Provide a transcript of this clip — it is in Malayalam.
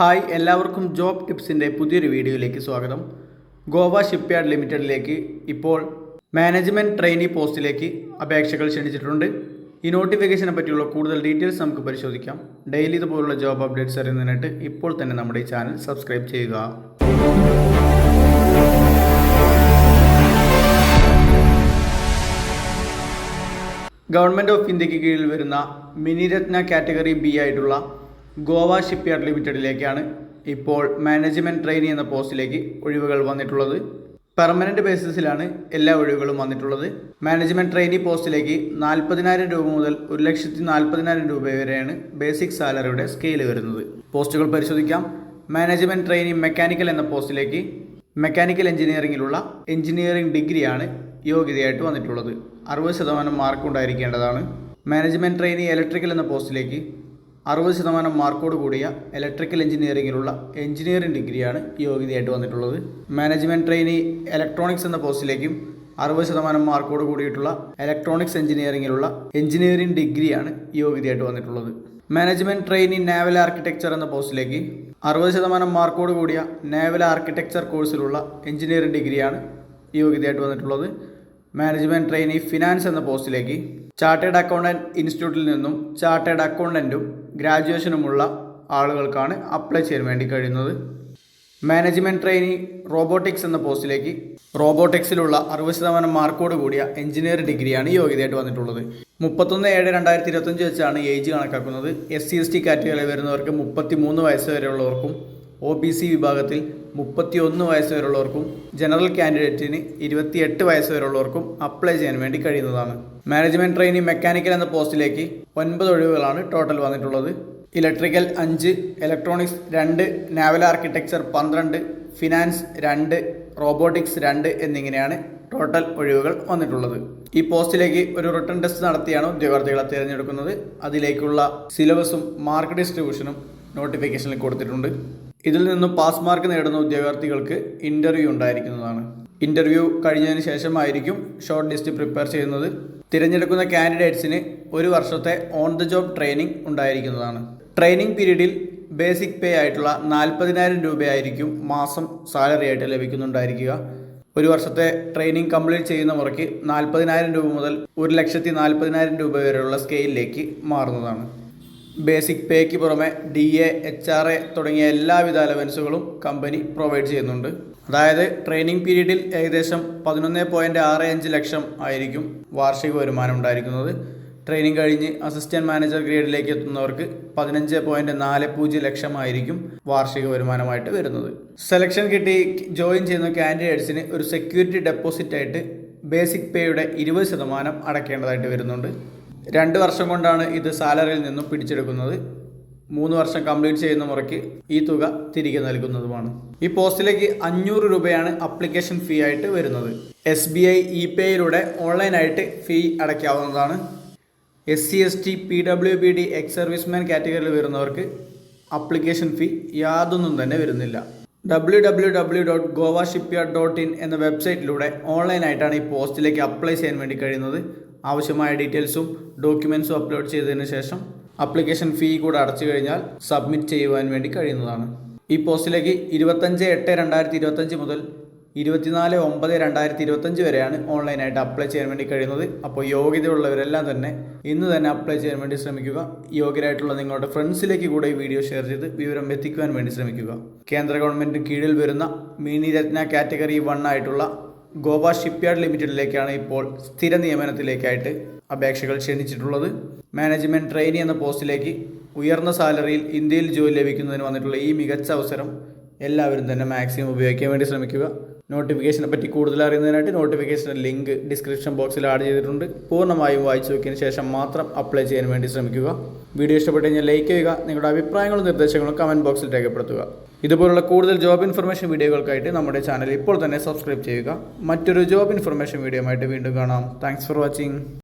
ഹായ് എല്ലാവർക്കും ജോബ് ടിപ്സിന്റെ പുതിയൊരു വീഡിയോയിലേക്ക് സ്വാഗതം. ഗോവ ഷിപ്പ്യാർഡ് ലിമിറ്റഡിലേക്ക് ഇപ്പോൾ മാനേജ്മെന്റ് ട്രെയിനി പോസ്റ്റിലേക്ക് അപേക്ഷകൾ ക്ഷണിച്ചിട്ടുണ്ട്. ഈ നോട്ടിഫിക്കേഷനെ പറ്റിയുള്ള കൂടുതൽ ഡീറ്റെയിൽസ് നമുക്ക് പരിശോധിക്കാം. ഡെയിലി ഇതുപോലുള്ള ജോബ് അപ്ഡേറ്റ്സ് അറിയുന്നതിനായിട്ട് ഇപ്പോൾ തന്നെ നമ്മുടെ ഈ ചാനൽ സബ്സ്ക്രൈബ് ചെയ്യുക. ഗവൺമെന്റ് ഓഫ് ഇന്ത്യയ്ക്ക് കീഴിൽ വരുന്ന മിനിരത്ന കാറ്റഗറി ബി ആയിട്ടുള്ള ഗോവ ഷിപ്പ്യാർഡ് ലിമിറ്റഡിലേക്കാണ് ഇപ്പോൾ മാനേജ്മെന്റ് ട്രെയിനി എന്ന പോസ്റ്റിലേക്ക് ഒഴിവുകൾ വന്നിട്ടുള്ളത്. പെർമനന്റ് ബേസിസിലാണ് എല്ലാ ഒഴിവുകളും വന്നിട്ടുള്ളത്. മാനേജ്മെന്റ് ട്രെയിനി പോസ്റ്റിലേക്ക് നാൽപ്പതിനായിരം രൂപ മുതൽ ഒരു ലക്ഷത്തി നാൽപ്പതിനായിരം രൂപ വരെയാണ് ബേസിക് സാലറിയുടെ സ്കെയിൽ വരുന്നത്. പോസ്റ്റുകൾ പരിശോധിക്കാം. മാനേജ്മെന്റ് ട്രെയിനി മെക്കാനിക്കൽ എന്ന പോസ്റ്റിലേക്ക് മെക്കാനിക്കൽ എഞ്ചിനീയറിംഗിലുള്ള എഞ്ചിനീയറിംഗ് ഡിഗ്രിയാണ് യോഗ്യതയായിട്ട് വന്നിട്ടുള്ളത്. അറുപത് ശതമാനം മാർക്ക് ഉണ്ടായിരിക്കേണ്ടതാണ്. മാനേജ്മെന്റ് ട്രെയിനി ഇലക്ട്രിക്കൽ എന്ന പോസ്റ്റിലേക്ക് അറുപത് ശതമാനം മാർക്കോട് കൂടിയ ഇലക്ട്രിക്കൽ എഞ്ചിനീയറിംഗിലുള്ള എഞ്ചിനീയറിംഗ് ഡിഗ്രിയാണ് യോഗ്യതയായിട്ട് വന്നിട്ടുള്ളത്. മാനേജ്മെന്റ് ട്രെയിനി ഇലക്ട്രോണിക്സ് എന്ന പോസ്റ്റിലേക്കും അറുപത് ശതമാനം മാർക്കോട് കൂടിയിട്ടുള്ള ഇലക്ട്രോണിക്സ് എഞ്ചിനീയറിംഗിലുള്ള എഞ്ചിനീയറിംഗ് ഡിഗ്രിയാണ് യോഗ്യതയായിട്ട് വന്നിട്ടുള്ളത്. മാനേജ്മെന്റ് ട്രെയിനി നാവൽ ആർക്കിടെക്ചർ എന്ന പോസ്റ്റിലേക്ക് അറുപത് ശതമാനം മാർക്കോട് കൂടിയ നാവൽ ആർക്കിടെക്ചർ കോഴ്സിലുള്ള എഞ്ചിനീയറിംഗ് ഡിഗ്രിയാണ് യോഗ്യതയായിട്ട് വന്നിട്ടുള്ളത്. മാനേജ്മെന്റ് ട്രെയിനി ഫിനാൻസ് എന്ന പോസ്റ്റിലേക്ക് ചാർട്ടേഡ് അക്കൗണ്ടന്റ് ഇൻസ്റ്റിറ്റ്യൂട്ടിൽ നിന്നും ചാർട്ടേഡ് അക്കൗണ്ടന്റും ഗ്രാജുവേഷനുമുള്ള ആളുകൾക്കാണ് അപ്ലൈ ചെയ്യാൻ വേണ്ടി കഴിയുന്നത്. മാനേജ്മെന്റ് ട്രെയിനി റോബോട്ടിക്സ് എന്ന പോസ്റ്റിലേക്ക് റോബോട്ടിക്സിലുള്ള അറുപത് ശതമാനം മാർക്കോട് കൂടിയ എഞ്ചിനീയർ ഡിഗ്രിയാണ് യോഗ്യതയായിട്ട് വന്നിട്ടുള്ളത്. മുപ്പത്തൊന്ന് ഏഴ് രണ്ടായിരത്തി ഇരുപത്തഞ്ച് വെച്ചാണ് ഏജ് കണക്കാക്കുന്നത്. എസ് സി എസ് ടി കാറ്റഗറിയിൽ വരുന്നവർക്ക് മുപ്പത്തി മൂന്ന് വയസ്സ് വരെയുള്ളവർക്കും ഒ ബി സി വിഭാഗത്തിൽ മുപ്പത്തി ഒന്ന് വയസ്സ് വരെയുള്ളവർക്കും ജനറൽ കാൻഡിഡേറ്റിന് ഇരുപത്തിയെട്ട് വയസ്സ് വരെയുള്ളവർക്കും അപ്ലൈ ചെയ്യാൻ വേണ്ടി കഴിയുന്നതാണ്. മാനേജ്മെന്റ് ട്രെയിനിങ് മെക്കാനിക്കൽ എന്ന പോസ്റ്റിലേക്ക് ഒൻപത് ഒഴിവുകളാണ് ടോട്ടൽ വന്നിട്ടുള്ളത്. ഇലക്ട്രിക്കൽ അഞ്ച് ഇലക്ട്രോണിക്സ് രണ്ട് നാവൽ ആർക്കിടെക്ചർ പന്ത്രണ്ട് ഫിനാൻസ് രണ്ട് റോബോട്ടിക്സ് രണ്ട് എന്നിങ്ങനെയാണ് ടോട്ടൽ ഒഴിവുകൾ വന്നിട്ടുള്ളത്. ഈ പോസ്റ്റിലേക്ക് ഒരു റിട്ടേൺ ടെസ്റ്റ് നടത്തിയാണ് ഉദ്യോഗാർത്ഥികളെ തിരഞ്ഞെടുക്കുന്നത്. അതിലേക്കുള്ള സിലബസും മാർക്ക് ഡിസ്ട്രിബ്യൂഷനും നോട്ടിഫിക്കേഷനിൽ കൊടുത്തിട്ടുണ്ട്. ഇതിൽ നിന്നും പാസ് മാർക്ക് നേടുന്ന ഉദ്യോഗാർത്ഥികൾക്ക് ഇന്റർവ്യൂ ഉണ്ടായിരിക്കുന്നതാണ്. ഇന്റർവ്യൂ കഴിഞ്ഞതിന് ശേഷമായിരിക്കും ഷോർട്ട് ലിസ്റ്റ് പ്രിപ്പയർ ചെയ്യുന്നത്. തിരഞ്ഞെടുക്കുന്ന കാൻഡിഡേറ്റ്സിന് ഒരു വർഷത്തെ ഓൺ ദ ജോബ് ട്രെയിനിങ് ഉണ്ടായിരിക്കുന്നതാണ്. ട്രെയിനിങ് പീരീഡിൽ ബേസിക് പേ ആയിട്ടുള്ള നാൽപ്പതിനായിരം രൂപയായിരിക്കും മാസം സാലറി ആയിട്ട് ലഭിക്കുന്നുണ്ടായിരിക്കുക. ഒരു വർഷത്തെ ട്രെയിനിങ് കംപ്ലീറ്റ് ചെയ്യുന്ന മുറയ്ക്ക് നാൽപ്പതിനായിരം രൂപ മുതൽ ഒരു ലക്ഷത്തി നാൽപ്പതിനായിരം രൂപ വരെയുള്ള സ്കെയിലിലേക്ക് മാറുന്നതാണ്. ബേസിക് പേക്ക് പുറമെ D A H R A തുടങ്ങിയ എല്ലാവിധ അലവൻസുകളും കമ്പനി പ്രൊവൈഡ് ചെയ്യുന്നുണ്ട്. അതായത് ട്രെയിനിങ് പീരീഡിൽ ഏകദേശം പതിനൊന്ന് പോയിന്റ് ആറ് അഞ്ച് ലക്ഷം ആയിരിക്കും വാർഷിക വരുമാനം ഉണ്ടായിരിക്കുന്നത്. ട്രെയിനിങ് കഴിഞ്ഞ് അസിസ്റ്റന്റ് മാനേജർ ഗ്രേഡിലേക്ക് എത്തുന്നവർക്ക് പതിനഞ്ച് പോയിന്റ് നാല് പൂജ്യം ലക്ഷമായിരിക്കും വാർഷിക വരുമാനമായിട്ട് വരുന്നത്. സെലക്ഷൻ കിട്ടി ജോയിൻ ചെയ്യുന്ന കാൻഡിഡേറ്റ്സിന് ഒരു സെക്യൂരിറ്റി ഡെപ്പോസിറ്റ് ആയിട്ട് ബേസിക് പേയുടെ ഇരുപത് ശതമാനം അടയ്ക്കേണ്ടതായിട്ട് വരുന്നുണ്ട്. രണ്ട് വർഷം കൊണ്ടാണ് ഇത് സാലറിയിൽ നിന്നും പിടിച്ചെടുക്കുന്നത്. മൂന്ന് വർഷം കംപ്ലീറ്റ് ചെയ്യുന്ന മുറയ്ക്ക് ഈ തുക തിരികെ നൽകുന്നതുമാണ്. ഈ പോസ്റ്റിലേക്ക് അഞ്ഞൂറ് രൂപയാണ് അപ്ലിക്കേഷൻ ഫീ ആയിട്ട് വരുന്നത്. എസ് ബി ഐ ഇ പേയിലൂടെ ഓൺലൈനായിട്ട് fee അടയ്ക്കാവുന്നതാണ്. S C S T P W B D ex serviceman കാറ്റഗറിയിൽ വരുന്നവർക്ക് അപ്ലിക്കേഷൻ ഫീ യാതൊന്നും തന്നെ വരുന്നില്ല. W W W dot Goa shipyard dot in എന്ന വെബ്സൈറ്റിലൂടെ ഓൺലൈനായിട്ടാണ് ഈ പോസ്റ്റിലേക്ക് അപ്ലൈ ചെയ്യാൻ വേണ്ടി കഴിയുന്നത്. ആവശ്യമായ ഡീറ്റെയിൽസും ഡോക്യുമെൻസും അപ്ലോഡ് ചെയ്തതിന് ശേഷം അപ്ലിക്കേഷൻ ഫീ കൂടെ അടച്ചു കഴിഞ്ഞാൽ സബ്മിറ്റ് ചെയ്യുവാൻ വേണ്ടി കഴിയുന്നതാണ്. ഈ പോസ്റ്റിലേക്ക് ഇരുപത്തഞ്ച് എട്ട് രണ്ടായിരത്തി ഇരുപത്തഞ്ച് മുതൽ ഇരുപത്തിനാല് ഒമ്പത് രണ്ടായിരത്തി ഇരുപത്തഞ്ച് വരെയാണ് ഓൺലൈനായിട്ട് അപ്ലൈ ചെയ്യാൻ വേണ്ടി കഴിയുന്നത്. അപ്പോൾ യോഗ്യതയുള്ളവരെല്ലാം തന്നെ ഇന്ന് തന്നെ അപ്ലൈ ചെയ്യാൻ വേണ്ടി ശ്രമിക്കുക. യോഗ്യരായിട്ടുള്ള നിങ്ങളുടെ ഫ്രണ്ട്സിലേക്ക് കൂടെ ഈ വീഡിയോ ഷെയർ ചെയ്ത് വിവരം എത്തിക്കുവാൻ വേണ്ടി ശ്രമിക്കുക. കേന്ദ്ര ഗവൺമെന്റ് കീഴിൽ വരുന്ന മിനി രത്ന കാറ്റഗറി വൺ ആയിട്ടുള്ള ഗോവ ഷിപ്പ്യാർഡ് ലിമിറ്റഡിലേക്കാണ് ഇപ്പോൾ സ്ഥിര നിയമനത്തിലേക്കായിട്ട് അപേക്ഷകൾ ക്ഷണിച്ചിട്ടുള്ളത്. മാനേജ്മെന്റ് ട്രെയിനി എന്ന പോസ്റ്റിലേക്ക് ഉയർന്ന സാലറിയിൽ ഇന്ത്യയിൽ ജോലി ലഭിക്കുന്നതിന് വന്നിട്ടുള്ള ഈ മികച്ച അവസരം എല്ലാവരും തന്നെ മാക്സിമം ഉപയോഗിക്കാൻ വേണ്ടി ശ്രമിക്കുക. നോട്ടിഫിക്കേഷനെ പറ്റി കൂടുതൽ അറിയുന്നതിനായിട്ട് നോട്ടിഫിക്കേഷൻ ലിങ്ക് ഡിസ്ക്രിപ്ഷൻ ബോക്സിൽ ആഡ് ചെയ്തിട്ടുണ്ട്. പൂർണമായും വായിച്ചു നോക്കിയതിന് ശേഷം മാത്രം അപ്ലൈ ചെയ്യാൻ വേണ്ടി ശ്രമിക്കുക. വീഡിയോ ഇഷ്ടപ്പെട്ട് കഴിഞ്ഞാൽ ലൈക്ക് ചെയ്യുക നിങ്ങളുടെ അഭിപ്രായങ്ങളും നിർദ്ദേശങ്ങളും കമന്റ് ബോക്സിൽ രേഖപ്പെടുത്തുക. ഇതുപോലുള്ള കൂടുതൽ ജോബ് ഇൻഫർമേഷൻ വീഡിയോകൾക്കായിട്ട് നമ്മുടെ ചാനൽ ഇപ്പോൾ തന്നെ സബ്സ്ക്രൈബ് ചെയ്യുക. മറ്റൊരു ജോബ് ഇൻഫർമേഷൻ വീഡിയോ ആയിട്ട് വീണ്ടും കാണാം. Thanks for watching